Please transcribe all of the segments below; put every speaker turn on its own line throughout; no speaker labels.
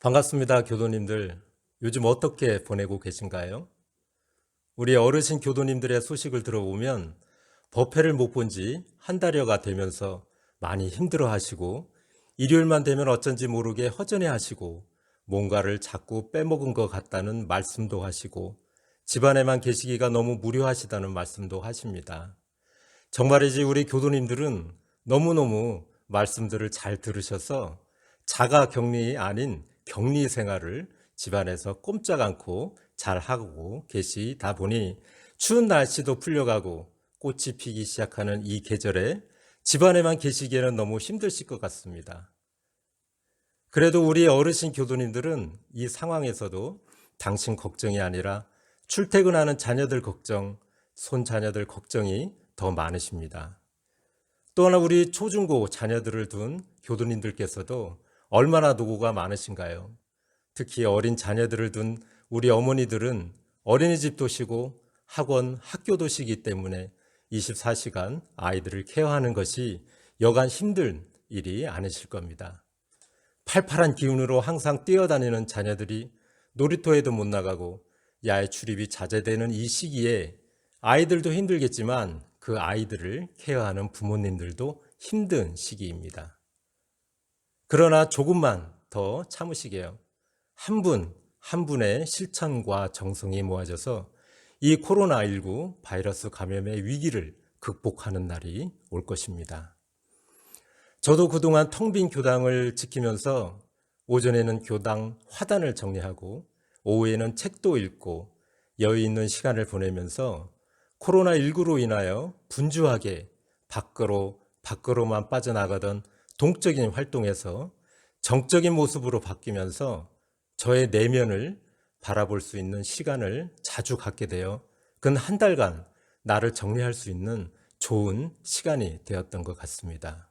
반갑습니다, 교도님들. 요즘 어떻게 보내고 계신가요? 우리 어르신 교도님들의 소식을 들어보면 법회를 못 본 지 한 달여가 되면서 많이 힘들어 하시고 일요일만 되면 어쩐지 모르게 허전해 하시고 뭔가를 자꾸 빼먹은 것 같다는 말씀도 하시고 집안에만 계시기가 너무 무료하시다는 말씀도 하십니다. 정말이지 우리 교도님들은 너무너무 말씀들을 잘 들으셔서 자가 격리 아닌 격리 생활을 집안에서 꼼짝 않고 잘 하고 계시다 보니 추운 날씨도 풀려가고 꽃이 피기 시작하는 이 계절에 집안에만 계시기에는 너무 힘드실 것 같습니다. 그래도 우리 어르신 교도님들은 이 상황에서도 당신 걱정이 아니라 출퇴근하는 자녀들 걱정, 손자녀들 걱정이 더 많으십니다. 또 하나 우리 초중고 자녀들을 둔 교도님들께서도 얼마나 노고가 많으신가요? 특히 어린 자녀들을 둔 우리 어머니들은 어린이집도 쉬고 학원, 학교도 쉬기 때문에 24시간 아이들을 케어하는 것이 여간 힘든 일이 아니실 겁니다. 팔팔한 기운으로 항상 뛰어다니는 자녀들이 놀이터에도 못 나가고 야외 출입이 자제되는 이 시기에 아이들도 힘들겠지만 그 아이들을 케어하는 부모님들도 힘든 시기입니다. 그러나 조금만 더 참으시게요. 한 분, 한 분의 실천과 정성이 모아져서 이 코로나19 바이러스 감염의 위기를 극복하는 날이 올 것입니다. 저도 그동안 텅 빈 교당을 지키면서 오전에는 교당 화단을 정리하고 오후에는 책도 읽고 여유 있는 시간을 보내면서 코로나19로 인하여 분주하게 밖으로, 밖으로만 빠져나가던 동적인 활동에서 정적인 모습으로 바뀌면서 저의 내면을 바라볼 수 있는 시간을 자주 갖게 되어 근 한 달간 나를 정리할 수 있는 좋은 시간이 되었던 것 같습니다.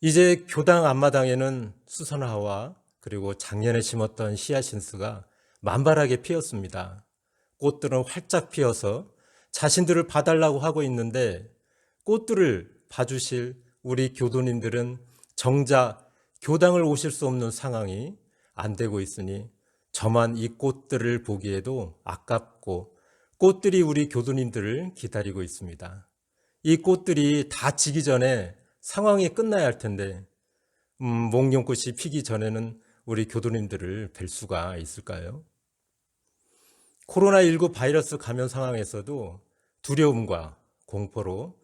이제 교당 앞마당에는 수선화와 그리고 작년에 심었던 히아신스가 만발하게 피었습니다. 꽃들은 활짝 피어서 자신들을 봐달라고 하고 있는데 꽃들을 봐주실 우리 교도님들은 정작 교당을 오실 수 없는 상황이 안 되고 있으니 저만 이 꽃들을 보기에도 아깝고 꽃들이 우리 교도님들을 기다리고 있습니다. 이 꽃들이 다 지기 전에 상황이 끝나야 할 텐데, 음, 몽룡꽃이 피기 전에는 우리 교도님들을 뵐 수가 있을까요? 코로나19 바이러스 감염 상황에서도 두려움과 공포로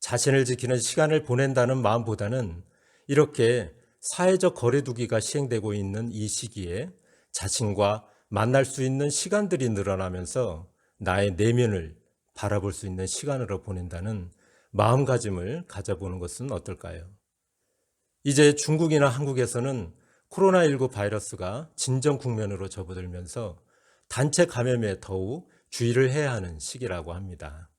자신을 지키는 시간을 보낸다는 마음보다는 이렇게 사회적 거리두기가 시행되고 있는 이 시기에 자신과 만날 수 있는 시간들이 늘어나면서 나의 내면을 바라볼 수 있는 시간으로 보낸다는 마음가짐을 가져보는 것은 어떨까요? 이제 중국이나 한국에서는 코로나19 바이러스가 진정 국면으로 접어들면서 단체 감염에 더욱 주의를 해야 하는 시기라고 합니다.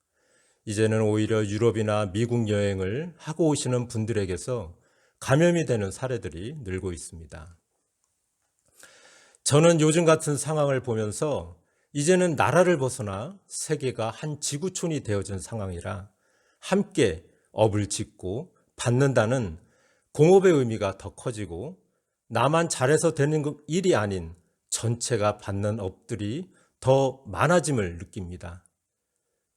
이제는 오히려 유럽이나 미국 여행을 하고 오시는 분들에게서 감염이 되는 사례들이 늘고 있습니다. 저는 요즘 같은 상황을 보면서 이제는 나라를 벗어나 세계가 한 지구촌이 되어진 상황이라 함께 업을 짓고 받는다는 공업의 의미가 더 커지고 나만 잘해서 되는 일이 아닌 전체가 받는 업들이 더 많아짐을 느낍니다.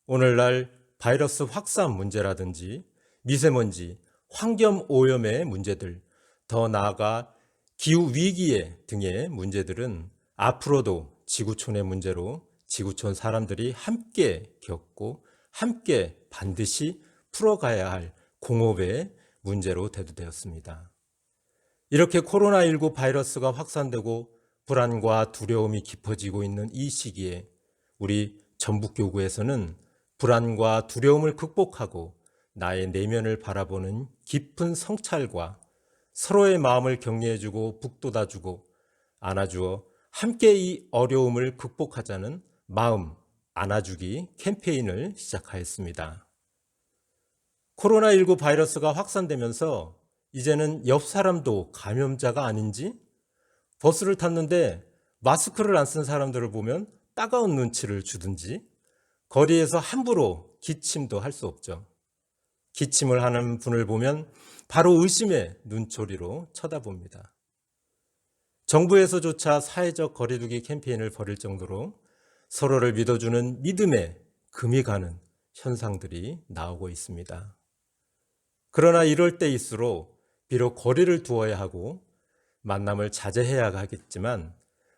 오늘날 바이러스 확산 문제라든지 미세먼지, 환경 오염의 문제들, 더 나아가 기후 위기의 등의 문제들은 앞으로도 지구촌의 문제로 지구촌 사람들이 함께 겪고 함께 반드시 풀어가야 할 공업의 문제로 대두되었습니다. 이렇게 코로나19 바이러스가 확산되고 불안과 두려움이 깊어지고 있는 이 시기에 우리 전북교구에서는 불안과 두려움을 극복하고 나의 내면을 바라보는 깊은 성찰과 서로의 마음을 격려해주고 북돋아주고 안아주어 함께 이 어려움을 극복하자는 마음 안아주기 캠페인을 시작하였습니다. 코로나19 바이러스가 확산되면서 이제는 옆 사람도 감염자가 아닌지 버스를 탔는데 마스크를 안 쓴 사람들을 보면 따가운 눈치를 주든지 거리에서 함부로 기침도 할 수 없죠. 기침을 하는 분을 보면 바로 의심의 눈초리로 쳐다봅니다. 정부에서조차 사회적 거리두기 캠페인을 벌일 정도로 서로를 믿어주는 믿음에 금이 가는 현상들이 나오고 있습니다. 그러나 이럴 때일수록 비록 거리를 두어야 하고 만남을 자제해야 하겠지만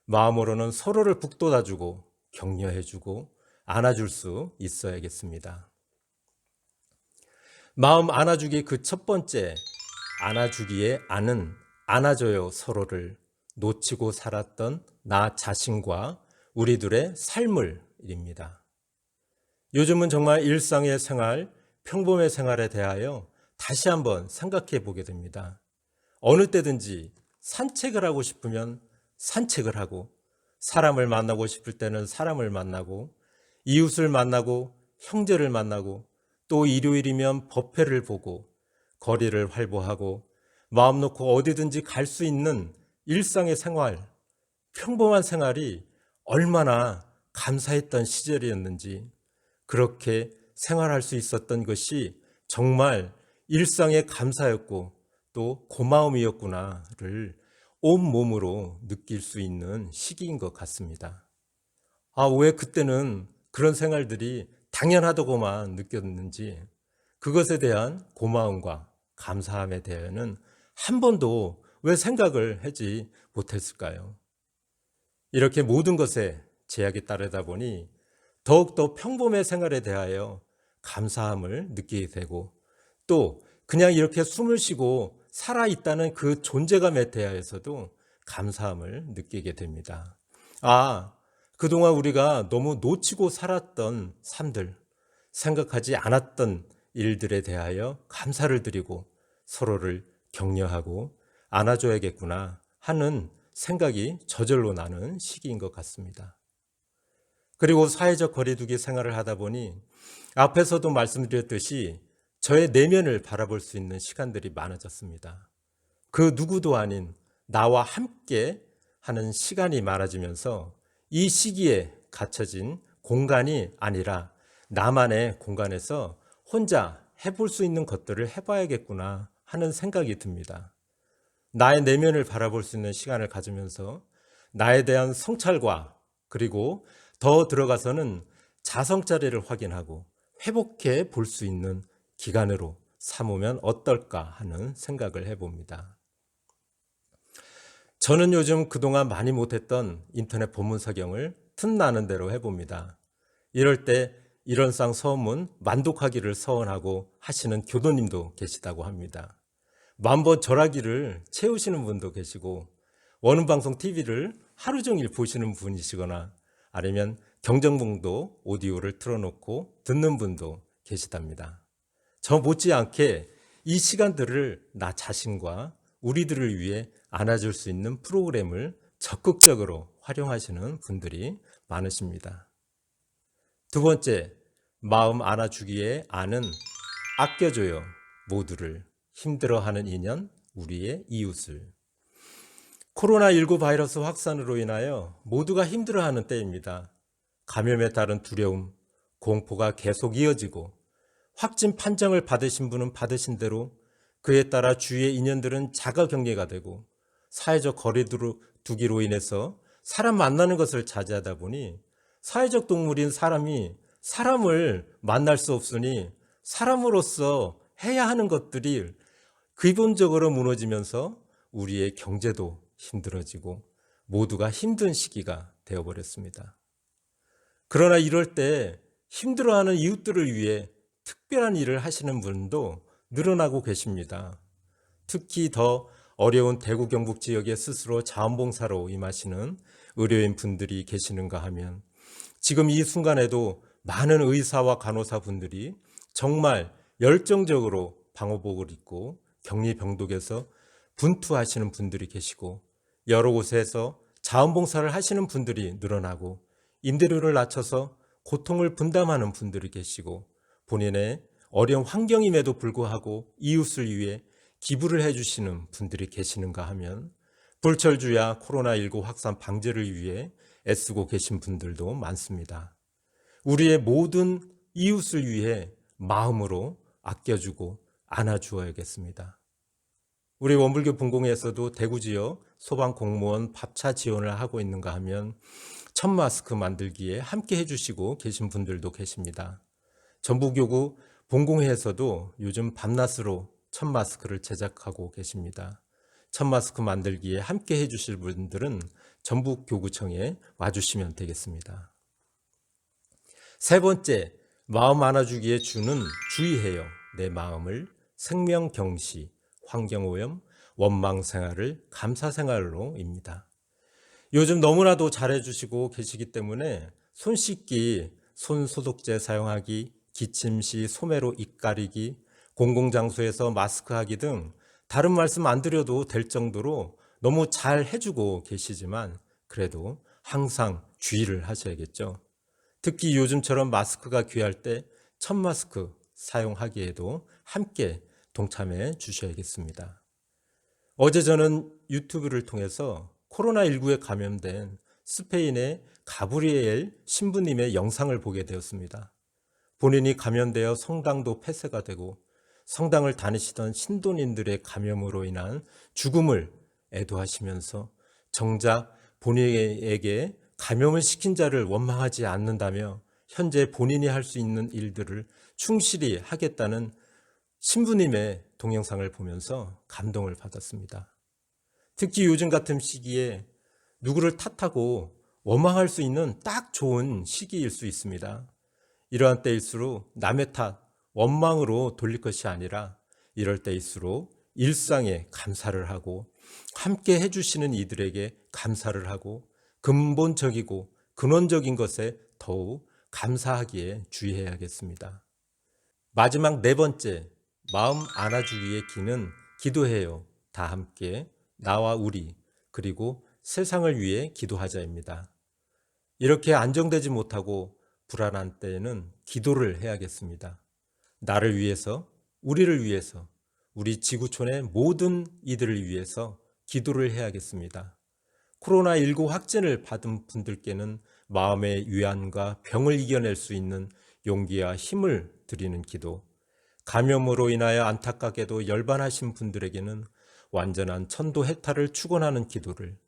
마음으로는 서로를 북돋아주고 격려해주고 안아줄 수 있어야겠습니다. 마음 안아주기 그 첫 번째 안아주기에 안은 안아줘요 서로를 놓치고 살았던 나 자신과 우리들의 삶을 입니다. 요즘은 정말 일상의 생활, 평범의 생활에 대하여 다시 한번 생각해 보게 됩니다. 어느 때든지 산책을 하고 싶으면 산책을 하고 사람을 만나고 싶을 때는 사람을 만나고 이웃을 만나고 형제를 만나고 또 일요일이면 법회를 보고 거리를 활보하고 마음 놓고 어디든지 갈 수 있는 일상의 생활, 평범한 생활이 얼마나 감사했던 시절이었는지 그렇게 생활할 수 있었던 것이 정말 일상의 감사였고 또 고마움이었구나를 온몸으로 느낄 수 있는 시기인 것 같습니다. 아, 왜 그때는 그런 생활들이 당연하다고만 느꼈는지 그것에 대한 고마움과 감사함에 대해는 한 번도 왜 생각을 하지 못했을까요? 이렇게 모든 것에 제약이 따르다 보니 더욱더 평범의 생활에 대하여 감사함을 느끼게 되고 또 그냥 이렇게 숨을 쉬고 살아있다는 그 존재감에 대하여서도 감사함을 느끼게 됩니다. 아, 그동안 우리가 너무 놓치고 살았던 삶들, 생각하지 않았던 일들에 대하여 감사를 드리고 서로를 격려하고 안아줘야겠구나 하는 생각이 저절로 나는 시기인 것 같습니다. 그리고 사회적 거리두기 생활을 하다 보니 앞에서도 말씀드렸듯이 저의 내면을 바라볼 수 있는 시간들이 많아졌습니다. 그 누구도 아닌 나와 함께 하는 시간이 많아지면서 이 시기에 갇혀진 공간이 아니라 나만의 공간에서 혼자 해볼 수 있는 것들을 해봐야겠구나 하는 생각이 듭니다. 나의 내면을 바라볼 수 있는 시간을 가지면서 나에 대한 성찰과 그리고 더 들어가서는 자성자리를 확인하고 회복해 볼 수 있는 기간으로 삼으면 어떨까 하는 생각을 해봅니다. 저는 요즘 그동안 많이 못했던 인터넷 본문 서경을 틈나는 대로 해봅니다. 이럴 때 이런상 서문 만독하기를 서원하고 하시는 교도님도 계시다고 합니다. 만번 절하기를 채우시는 분도 계시고 원음방송 TV를 하루 종일 보시는 분이시거나 아니면 경정봉도 오디오를 틀어놓고 듣는 분도 계시답니다. 저 못지않게 이 시간들을 나 자신과 우리들을 위해 안아줄 수 있는 프로그램을 적극적으로 활용하시는 분들이 많으십니다. 두 번째, 마음 안아주기에 아는 아껴줘요. 모두를 힘들어하는 인연, 우리의 이웃을. 코로나19 바이러스 확산으로 인하여 모두가 힘들어하는 때입니다. 감염에 따른 두려움, 공포가 계속 이어지고 확진 판정을 받으신 분은 받으신 대로 그에 따라 주위의 인연들은 자가 격리가 되고 사회적 거리두기로 인해서 사람 만나는 것을 자제하다 보니 사회적 동물인 사람이 사람을 만날 수 없으니 사람으로서 해야 하는 것들이 기본적으로 무너지면서 우리의 경제도 힘들어지고 모두가 힘든 시기가 되어버렸습니다. 그러나 이럴 때 힘들어하는 이웃들을 위해 특별한 일을 하시는 분도 늘어나고 계십니다. 특히 더 어려운 대구 경북 지역에 스스로 자원봉사로 임하시는 의료인 분들이 계시는가 하면 지금 이 순간에도 많은 의사와 간호사 분들이 정말 열정적으로 방호복을 입고 격리 병동에서 분투하시는 분들이 계시고 여러 곳에서 자원봉사를 하시는 분들이 늘어나고 임대료를 낮춰서 고통을 분담하는 분들이 계시고 본인의 어려운 환경임에도 불구하고 이웃을 위해 기부를 해주시는 분들이 계시는가 하면 불철주야 코로나19 확산 방제를 위해 애쓰고 계신 분들도 많습니다. 우리의 모든 이웃을 위해 마음으로 아껴주고 안아주어야겠습니다. 우리 원불교 분공회에서도 대구 지역 소방 공무원 밥차 지원을 하고 있는가 하면 첫 마스크 만들기에 함께 해주시고 계신 분들도 계십니다. 전북교구 본공회에서도 요즘 밤낮으로 첫 마스크를 제작하고 계십니다. 첫 마스크 만들기에 함께 해주실 분들은 전북교구청에 와주시면 되겠습니다. 세 번째, 마음 안아주기에 주는 주의해요. 내 마음을 생명경시, 환경오염, 원망생활을 감사생활로입니다. 요즘 너무나도 잘해주시고 계시기 때문에 손 씻기, 손 소독제 사용하기, 기침 시 소매로 입 가리기, 공공장소에서 마스크 하기 등 다른 말씀 안 드려도 될 정도로 너무 잘 해주고 계시지만 그래도 항상 주의를 하셔야겠죠. 특히 요즘처럼 마스크가 귀할 때 첫 마스크 사용하기에도 함께 동참해 주셔야겠습니다. 어제 저는 유튜브를 통해서 코로나19에 감염된 스페인의 가브리엘 신부님의 영상을 보게 되었습니다. 본인이 감염되어 성당도 폐쇄가 되고 성당을 다니시던 신도님들의 감염으로 인한 죽음을 애도하시면서 정작 본인에게 감염을 시킨 자를 원망하지 않는다며 현재 본인이 할 수 있는 일들을 충실히 하겠다는 신부님의 동영상을 보면서 감동을 받았습니다. 특히 요즘 같은 시기에 누구를 탓하고 원망할 수 있는 딱 좋은 시기일 수 있습니다. 이러한 때일수록 남의 탓, 원망으로 돌릴 것이 아니라 이럴 때일수록 일상에 감사를 하고 함께 해주시는 이들에게 감사를 하고 근본적이고 근원적인 것에 더욱 감사하기에 주의해야겠습니다. 마지막 네 번째, 마음 안아주기의 기는 기도해요. 다 함께 나와 우리 그리고 세상을 위해 기도하자입니다. 이렇게 안정되지 못하고 불안한 때에는 기도를 해야겠습니다. 나를 위해서, 우리를 위해서, 우리 지구촌의 모든 이들을 위해서 기도를 해야겠습니다. 코로나19 확진을 받은 분들께는 마음의 위안과 병을 이겨낼 수 있는 용기와 힘을 드리는 기도, 감염으로 인하여 안타깝게도 열반하신 분들에게는 완전한 천도 해탈을 축원하는 기도를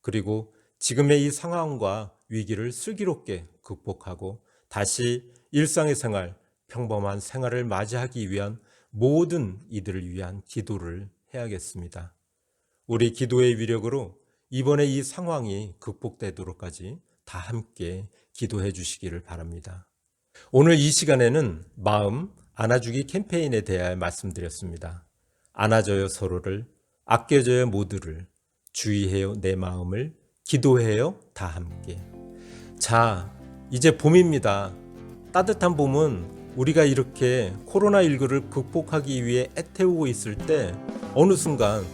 그리고 지금의 이 상황과 위기를 슬기롭게 극복하고 다시 일상의 생활, 평범한 생활을 맞이하기 위한 모든 이들을 위한 기도를 해야겠습니다. 우리 기도의 위력으로 이번에 이 상황이 극복되도록까지 다 함께 기도해 주시기를 바랍니다. 오늘 이 시간에는 마음 안아주기 캠페인에 대하여 말씀드렸습니다. 안아줘요 서로를, 아껴줘요 모두를, 주의해요 내 마음을, 기도해요 다 함께. 자, 이제 봄입니다. 따뜻한 봄은 우리가 이렇게 코로나19를 극복하기 위해 애태우고 있을 때 어느 순간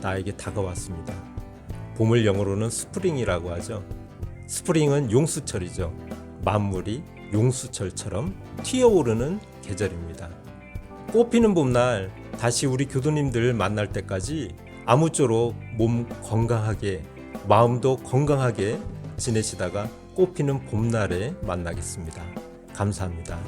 나에게 다가왔습니다. 봄을 영어로는 스프링이라고 하죠. 스프링은 용수철이죠. 만물이 용수철처럼 튀어오르는 계절입니다. 꽃피는 봄날 다시 우리 교도님들 만날 때까지 아무쪼록 몸 건강하게 마음도 건강하게 지내시다가 꽃피는 봄날에 만나겠습니다. 감사합니다.